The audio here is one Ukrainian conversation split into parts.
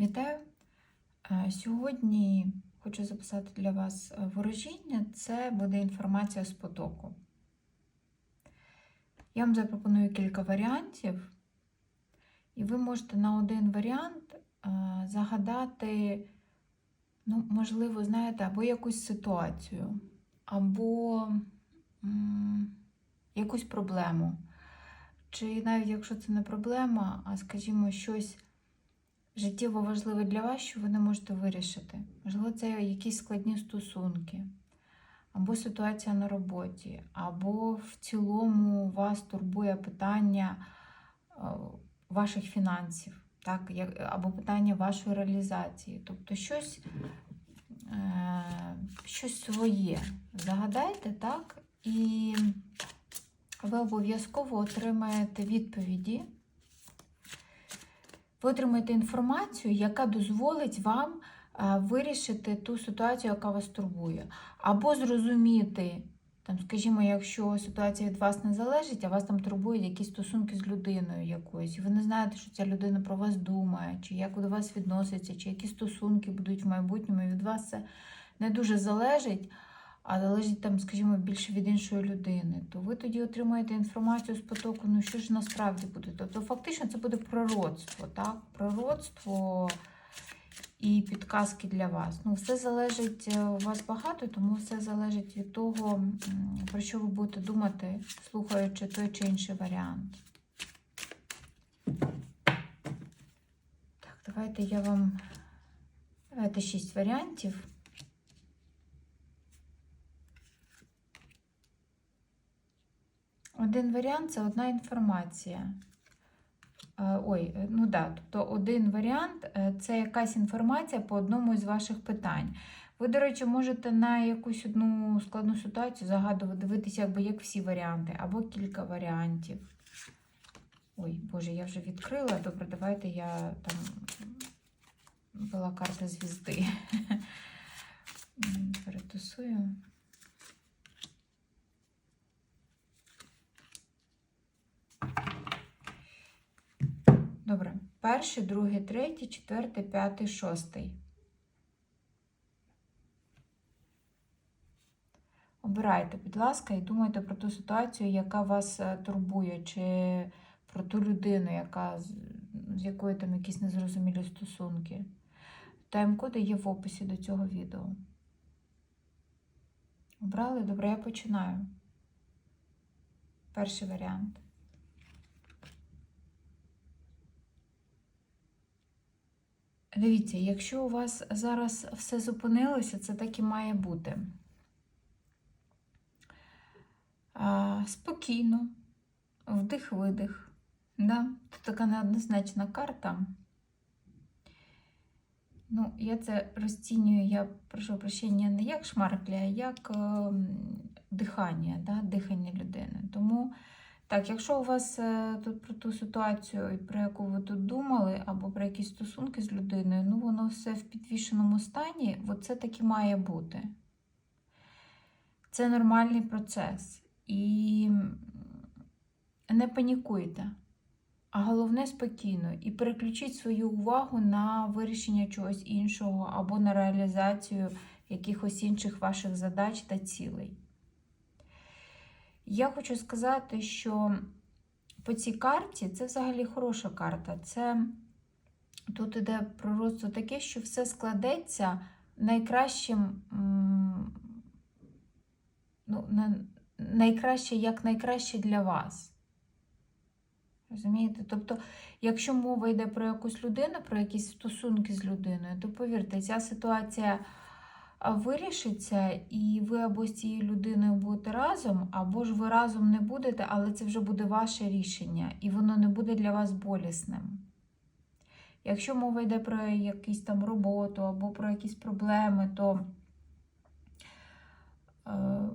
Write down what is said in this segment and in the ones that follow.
Вітаю! Е, Сьогодні хочу записати для вас е, ворожіння. Це буде інформація з потоку. Я вам запропоную кілька варіантів, і ви можете на один варіант е, загадати, ну, можливо, знаєте, або якусь ситуацію, або м, якусь проблему. Чи навіть якщо це не проблема, а скажімо, щось життєво важливе для вас, що ви не можете вирішити. Можливо, це якісь складні стосунки, або ситуація на роботі, або в цілому вас турбує питання е, ваших фінансів, так, або питання вашої реалізації. Тобто щось, е, щось своє. Загадайте, так, і ви обов'язково отримаєте відповіді. Ви отримаєте інформацію, яка дозволить вам е, вирішити ту ситуацію, яка вас турбує. Або зрозуміти, там, скажімо, якщо ситуація від вас не залежить, а вас там турбують якісь стосунки з людиною якоюсь, і ви не знаєте, що ця людина про вас думає, чи як до вас відноситься, чи які стосунки будуть в майбутньому, і від вас це не дуже залежить, а залежить там, скажімо, більше від іншої людини, то ви тоді отримаєте інформацію з потоку, ну що ж насправді буде. Тобто, фактично, це буде пророцтво, так? Пророцтво і підказки для вас. Ну, все залежить, е, у вас багато, тому все залежить від того, про що ви будете думати, слухаючи той чи інший варіант. Так, давайте я вам. Давайте шість варіантів. Один варіант це одна інформація. Е, Ой, е, ну да, тобто один варіант е, це якась інформація по одному із ваших питань. Ви, до речі, можете на якусь одну складну ситуацію загадувати, дивитися, якби як всі варіанти, або кілька варіантів. Ой, Боже, я вже відкрила. Добре, давайте я там була карта звізди. Перетусую. Добре. Перший, другий, третій, четвертий, п'ятий, шостий. Обирайте, будь ласка, і думайте про ту ситуацію, яка вас е, турбує, чи про ту людину, яка, з якою там якісь незрозумілі стосунки. Тайм-коди є в описі до цього відео. Обрали? Добре, я починаю. Перший варіант. Дивіться, якщо у вас зараз все зупинилося, це так і має бути. Спокійно, вдих-видих. Да? Тут така неоднозначна карта. Ну, я це розцінюю, я прошу прощення, не як шмаркля, а як е, дихання, да? дихання людини. Тому, так, якщо у вас е, тут про ту ситуацію, про яку ви тут думали, або про якісь стосунки з людиною, ну воно все в підвішеному стані, от це так і має бути. Це нормальний процес. І не панікуйте, а головне спокійно. І переключіть свою увагу на вирішення чогось іншого або на реалізацію якихось інших ваших задач та цілей. Я хочу сказати, що по цій карті це взагалі хороша карта. Це тут іде пророцтво таке, що все складеться найкращим, ну, на, найкраще, як найкраще для вас. Розумієте? Тобто, якщо мова йде про якусь людину, про якісь стосунки з людиною, то повірте, ця ситуація вирішиться, і ви або з цією людиною будете разом, або ж ви разом не будете, але це вже буде ваше рішення, і воно не буде для вас болісним. Якщо мова йде про якусь там роботу або про якісь проблеми, то е,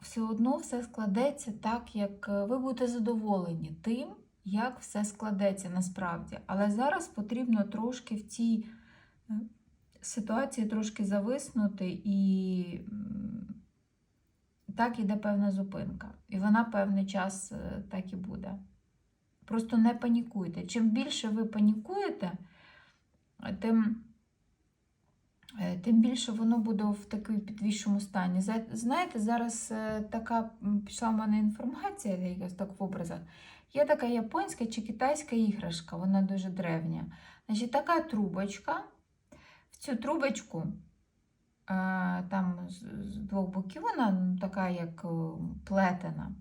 все одно все складеться так, як е, ви будете задоволені тим, як все складеться насправді. Але зараз потрібно трошки в цій е, ситуації трошки зависнути, і так іде певна зупинка. І вона певний час е, так і буде. Просто не панікуйте. Чим більше ви панікуєте, тим, е, тим більше воно буде в такому підвищому стані. Знаєте, зараз е, така пішла в мене інформація, якось так в образах. Є така японська чи китайська іграшка, вона дуже древня. Значить, така трубочка. Цю трубочку е, там з, двох боків вона ну, така, як е, плетена.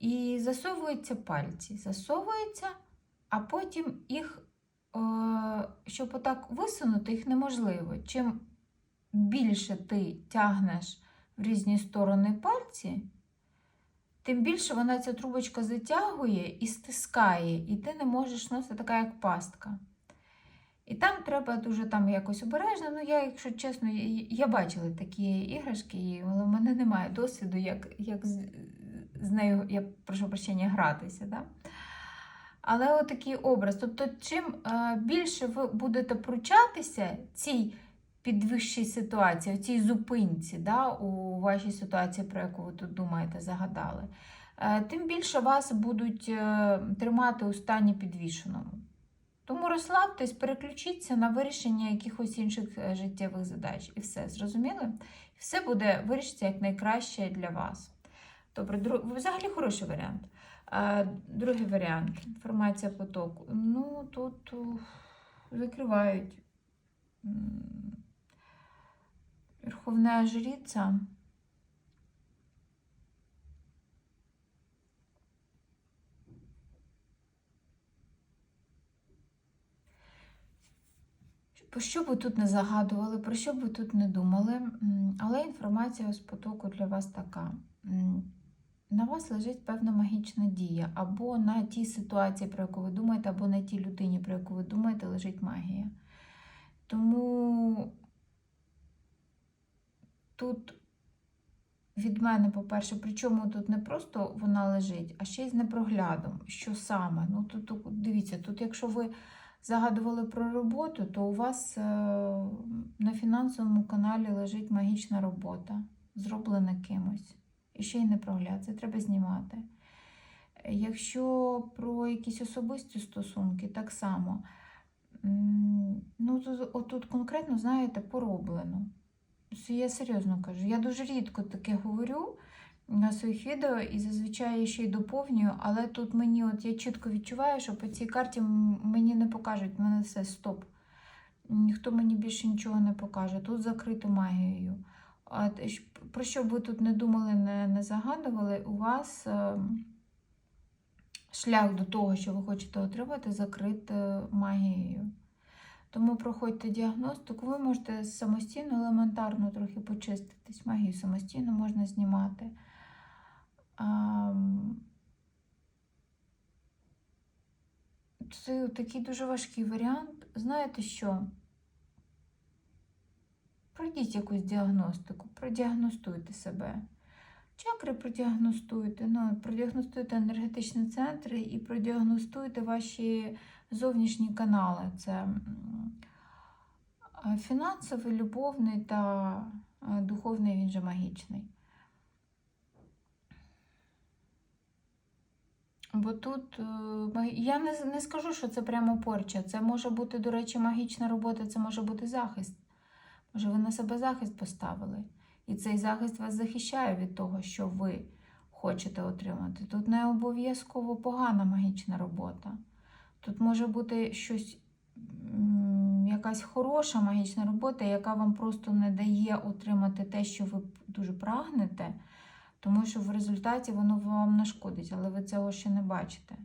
І засовуються пальці. Засовуються, а потім їх, е, щоб отак висунути, їх неможливо. Чим більше ти тягнеш в різні сторони пальці, тим більше вона ця трубочка затягує і стискає, і ти не можеш носити така, як пастка. І там треба дуже там якось обережно. Ну, я, якщо чесно, я, бачила такі іграшки, але в мене немає досвіду, як, як з, з нею, я прошу прощення, гратися. Да? Але отакий образ. Тобто, чим е, більше ви будете пручатися цій підвищій ситуації, цій зупинці, да, у вашій ситуації, про яку ви тут думаєте, загадали, е, тим більше вас будуть е, тримати у стані підвішеному. Тому розслабтесь, переключіться на вирішення якихось інших е, життєвих задач. І все, зрозуміли? Все буде вирішиться як найкраще для вас. Добре, дру... взагалі хороший варіант. А, другий варіант інформація потоку. Ну, тут ух, закривають. Верховна жриця. Про що ви тут не загадували, про що ви тут не думали, але інформація з потоку для вас така. На вас лежить певна магічна дія, або на тій ситуації, про яку ви думаєте, або на тій людині, про яку ви думаєте, лежить магія. Тому тут від мене, по-перше, причому тут не просто вона лежить, а ще й з непроглядом. Що саме? Ну, тут дивіться, тут, якщо ви загадували про роботу, то у вас е, на фінансовому каналі лежить магічна робота, зроблена кимось. І ще й непрогляд, це треба знімати. Якщо про якісь особисті стосунки, так само. Ну, тут, отут конкретно, знаєте, пороблено. Я серйозно кажу. Я дуже рідко таке говорю на своїх відео і зазвичай я ще й доповнюю, але тут мені, от я чітко відчуваю, що по цій карті мені не покажуть, в мене все стоп. Ніхто мені більше нічого не покаже. Тут закрито магією. Про що б ви тут не думали, не, не загадували, у вас е, шлях до того, що ви хочете отримати, закрит магією. Тому проходьте діагностику, ви можете самостійно, елементарно трохи почиститись. Магію самостійно можна знімати. Це такий дуже важкий варіант. Знаєте що? Пройдіть якусь діагностику, продіагностуйте себе. Чакри продіагностуйте, ну, продіагностуйте енергетичні центри і продіагностуйте ваші зовнішні канали. Це фінансовий, любовний та духовний, він же магічний. Бо тут е, я не, не скажу, що це прямо порча. Це може бути, до речі, магічна робота, це може бути захист. Може, ви на себе захист поставили. І цей захист вас захищає від того, що ви хочете отримати. Тут не обов'язково погана магічна робота. Тут може бути щось, якась хороша магічна робота, яка вам просто не дає отримати те, що ви дуже прагнете, тому що в результаті воно вам нашкодить, але ви цього ще не бачите.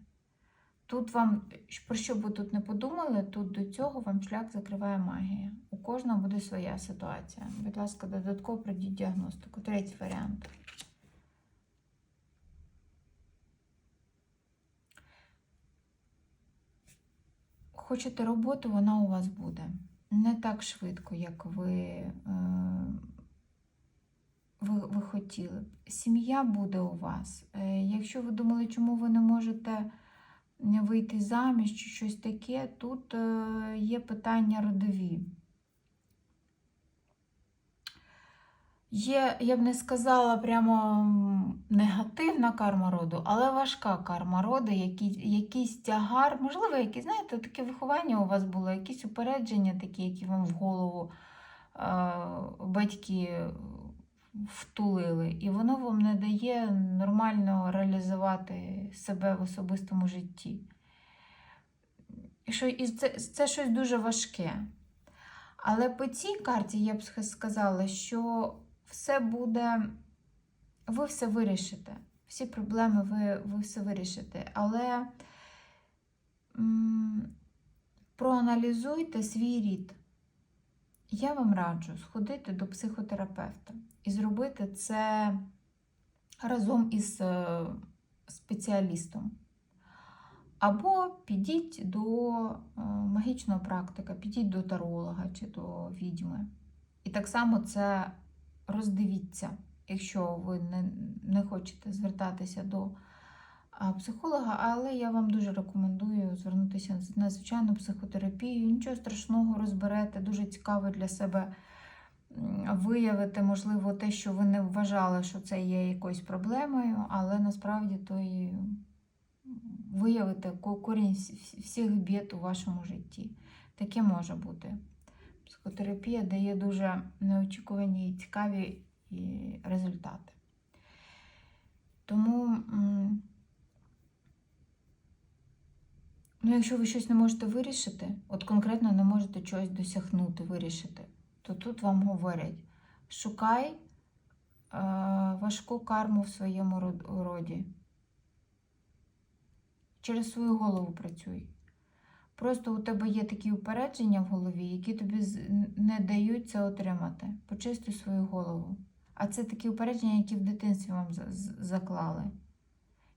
Тут вам, про що б ви тут не подумали, тут до цього вам шлях закриває магія. У кожного буде своя ситуація. Будь ласка, додатково пройдіть діагностику. Третій варіант. Хочете роботу, вона у вас буде. Не так швидко, як ви, е, ви, ви хотіли б. Сім'я буде у вас. Е, Якщо ви думали, чому ви не можете вийти заміж чи щось таке, тут е, є питання родові. Є, я б не сказала прямо негативна карма роду, але важка карма роду, який, якийсь тягар, можливо, якісь, знаєте, таке виховання у вас було, якісь упередження такі, які вам в голову е, батьки втулили, і воно вам не дає нормально реалізувати себе в особистому житті. І що, і це, це щось дуже важке. Але по цій карті я б сказала, що все буде, ви все вирішите. Всі проблеми ви, ви все вирішите. Але м, проаналізуйте свій рід. Я вам раджу сходити до психотерапевта і зробити це разом із е, спеціалістом. Або підіть до е, магічного практика, підіть до таролога чи до відьми. І так само це роздивіться, якщо ви не, не хочете звертатися до психолога, але я вам дуже рекомендую звернутися на звичайну психотерапію. Нічого страшного розберете, дуже цікаво для себе виявити, можливо, те, що ви не вважали, що це є якоюсь проблемою, але насправді то і виявити корінь всіх бід у вашому житті. Таке може бути. Психотерапія дає дуже неочікувані і цікаві результати. Тому, м, ну, якщо ви щось не можете вирішити, от конкретно не можете чогось досягнути, вирішити, то тут вам говорять: шукай е, важку карму в своєму роді. Через свою голову працюй. Просто у тебе є такі упередження в голові, які тобі не дають це отримати. Почисти свою голову. А це такі упередження, які в дитинстві вам заклали.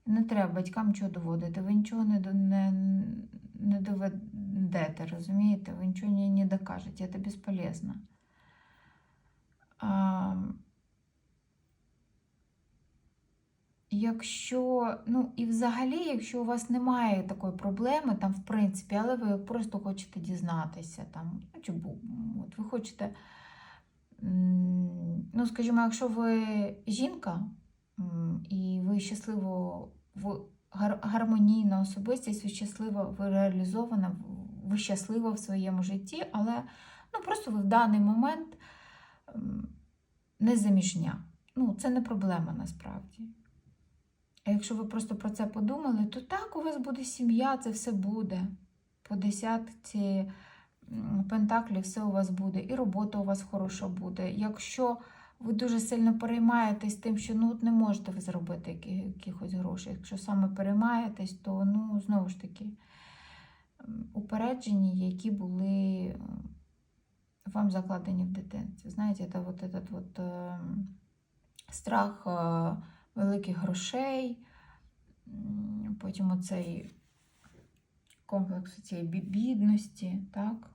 Не треба батькам нічого доводити. Ви нічого не, не, не доведете, розумієте? Ви нічого не, не докажете, це безполезно. А, Якщо, ну і взагалі, якщо у вас немає такої проблеми, там, в принципі, але ви просто хочете дізнатися, там, ну, чи от ви хочете, ну, скажімо, якщо ви жінка і ви щасливо, ви гар- гармонійна особистість, ви щаслива, ви реалізована, ви щаслива в своєму житті, але ну, просто ви в даний момент не заміжня. Ну, це не проблема насправді. А якщо ви просто про це подумали, то так, у вас буде сім'я, це все буде. По десятці пентаклів все у вас буде, і робота у вас хороша буде. Якщо ви дуже сильно переймаєтесь тим, що ну, от не можете ви зробити якихось грошей, якщо саме переймаєтесь, то ну, знову ж таки м, упередження, які були вам закладені в дитинстві. Знаєте, це вот этот вот, ем, страх. е, великих грошей, потім оцей комплекс цієї бідності, так?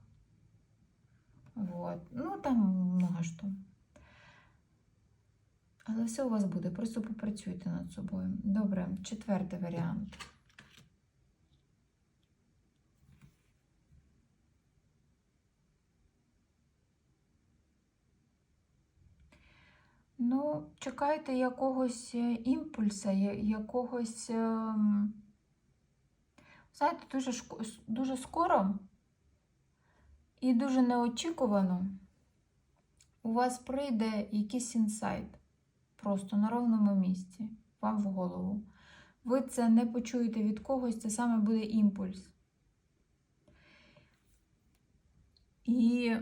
Вот. Ну, там много що. Але все у вас буде, просто попрацюйте над собою. Добре, четвертий варіант. Ну, чекайте якогось е, імпульса, якогось. ем, Знаєте, дуже, дуже скоро і дуже неочікувано у вас прийде якийсь інсайт просто на ровному місці, вам в голову. Ви це не почуєте від когось, це саме буде імпульс. І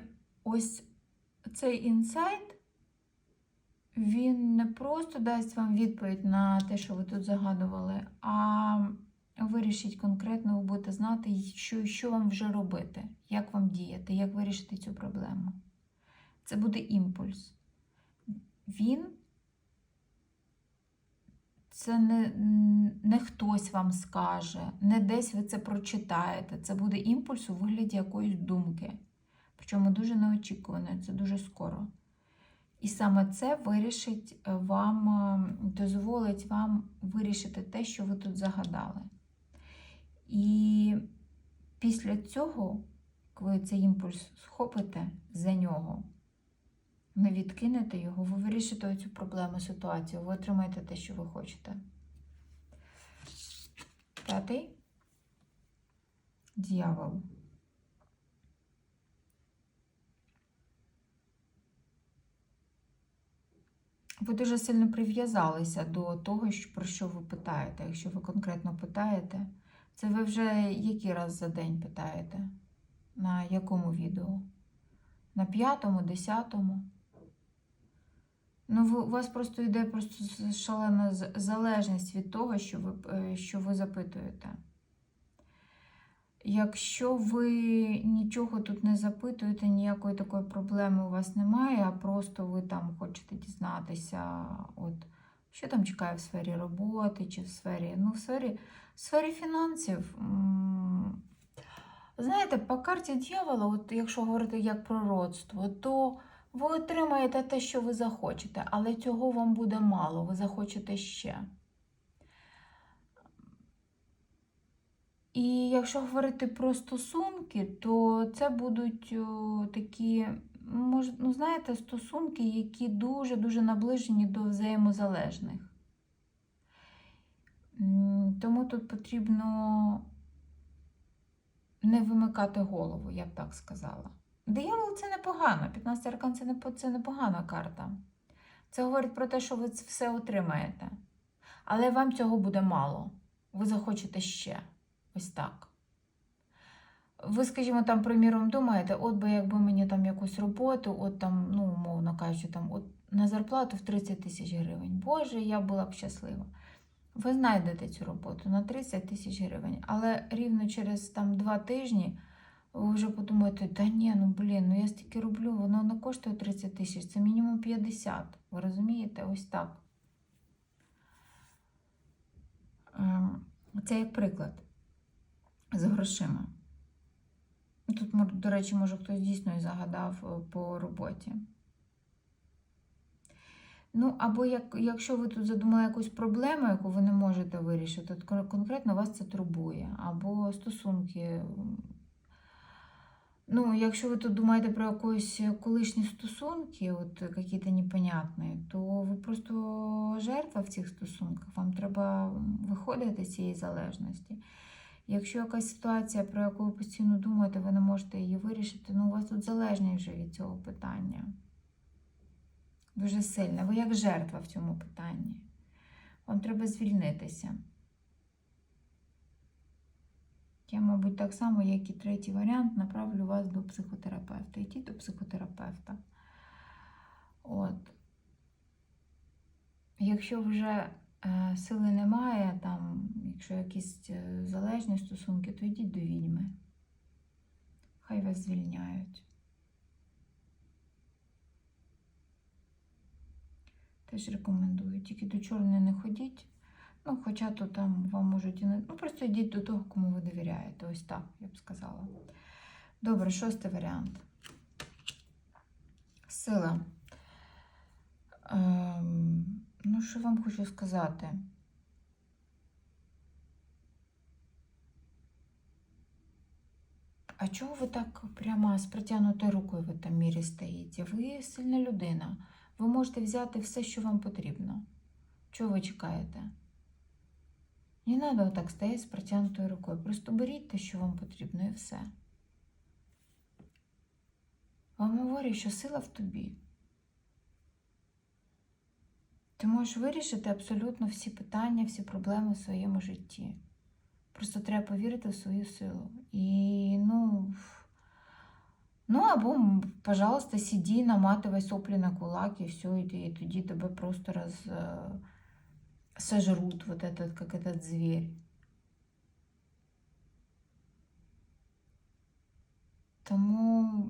ось цей інсайт він не просто дасть вам відповідь на те, що ви тут загадували, а вирішить конкретно, ви будете знати, що, що вам вже робити, як вам діяти, як вирішити цю проблему. Це буде імпульс. Він це не, не хтось вам скаже, не десь ви це прочитаєте. Це буде імпульс у вигляді якоїсь думки. Причому дуже неочікувано, це дуже скоро. І саме це вирішить е, вам, е, дозволить вам вирішити те, що ви тут загадали. І після цього, коли цей імпульс схопите за нього, не відкинете його, ви вирішите цю проблему, ситуацію, ви отримаєте те, що ви хочете. П'ятий. Дьявол. Ви дуже сильно прив'язалися до того, про що ви питаєте. Якщо ви конкретно питаєте, це ви вже який раз за день питаєте? На якому відео? На п'ятому, десятому? Ну, у вас просто йде просто шалена залежність від того, що ви, е, що ви запитуєте. Якщо ви нічого тут не запитуєте, ніякої такої проблеми у вас немає, а просто ви там хочете дізнатися, от, що там чекає в сфері роботи чи в сфері, ну, в сфері, в сфері фінансів. Знаєте, по карті дьявола, от якщо говорити як пророцтво, то ви отримаєте те, що ви захочете, але цього вам буде мало, ви захочете ще. І якщо говорити про стосунки, то це будуть такі, ну, знаєте, стосунки, які дуже-дуже наближені до взаємозалежних. Тому тут потрібно не вимикати голову, я б так сказала. Диявол це непогано. 15 аркан це, не, це непогана карта. Це говорить про те, що ви все отримаєте. Але вам цього буде мало. Ви захочете ще. Ось так. Ви, скажімо, там, приміром, думаєте, от би якби мені там якусь роботу, от там, ну, умовно кажучи, там, от на зарплату в 30 тисяч гривень. Боже, я була б щаслива. Ви знайдете цю роботу на 30 тисяч гривень, але рівно через там два тижні ви вже подумаєте, та ні, ну блін, ну я стільки роблю, воно не коштує 30 тисяч, це мінімум 50. Ви розумієте? Ось так. Це як приклад з грошима. Тут, до речі, може хтось дійсно і загадав е, по роботі. Ну, або як, якщо ви тут задумали якусь проблему, яку ви не можете вирішити, то конкретно вас це турбує, або стосунки. Ну, якщо ви тут думаєте про якісь колишні стосунки, от якісь непонятні, то ви просто жертва в цих стосунках. Вам треба виходити з цієї залежності. Якщо якась ситуація, про яку ви постійно думаєте, ви не можете її вирішити, ну у вас тут залежність вже від цього питання. Дуже сильно. Ви як жертва в цьому питанні. Вам треба звільнитися. Я, мабуть, так само, як і третій варіант, направлю вас до психотерапевта. Йдіть до психотерапевта. От. Якщо вже е, сили немає, там, якщо якісь е, залежні стосунки, то йдіть до відьми. Хай вас звільняють. Теж рекомендую. Тільки до чорної не ходіть. Ну, хоча то там вам можуть і не. Ну, просто йдіть до того, кому ви довіряєте. Ось так, я б сказала. Добре, шостий варіант. Сила. Ем, ну, що вам хочу сказати? А чого ви так прямо з протягнутою рукою в этом мірі стоїте? Ви сильна людина. Ви можете взяти все, що вам потрібно. Чого ви чекаєте? Не треба отак стояти з протягнутою рукою. Просто беріть те, що вам потрібно, і все. Вам говорю, що сила в тобі. Ти можеш вирішити абсолютно всі питання, всі проблеми в своєму житті. Просто треба повірити в свою силу. І, ну, ну або, пожалуйста, сиди, наматывай соплі на кулак, і все, і, тоді тебе просто роз, е, сожрут вот этот, как этот зверь. Тому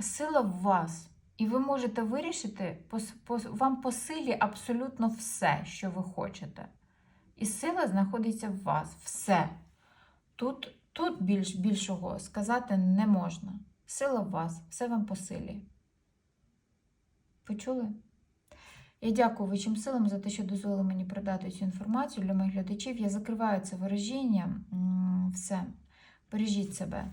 сила в вас. І ви можете вирішити, вам по силі абсолютно все, що ви хочете. І сила знаходиться в вас. Все. Тут, тут більш, більшого сказати не можна. Сила в вас, все вам по силі. Почули? Я дякую вищим силам за те, що дозволили мені продати цю інформацію для моїх глядачів. Я закриваю це вираження. Все. Бережіть себе.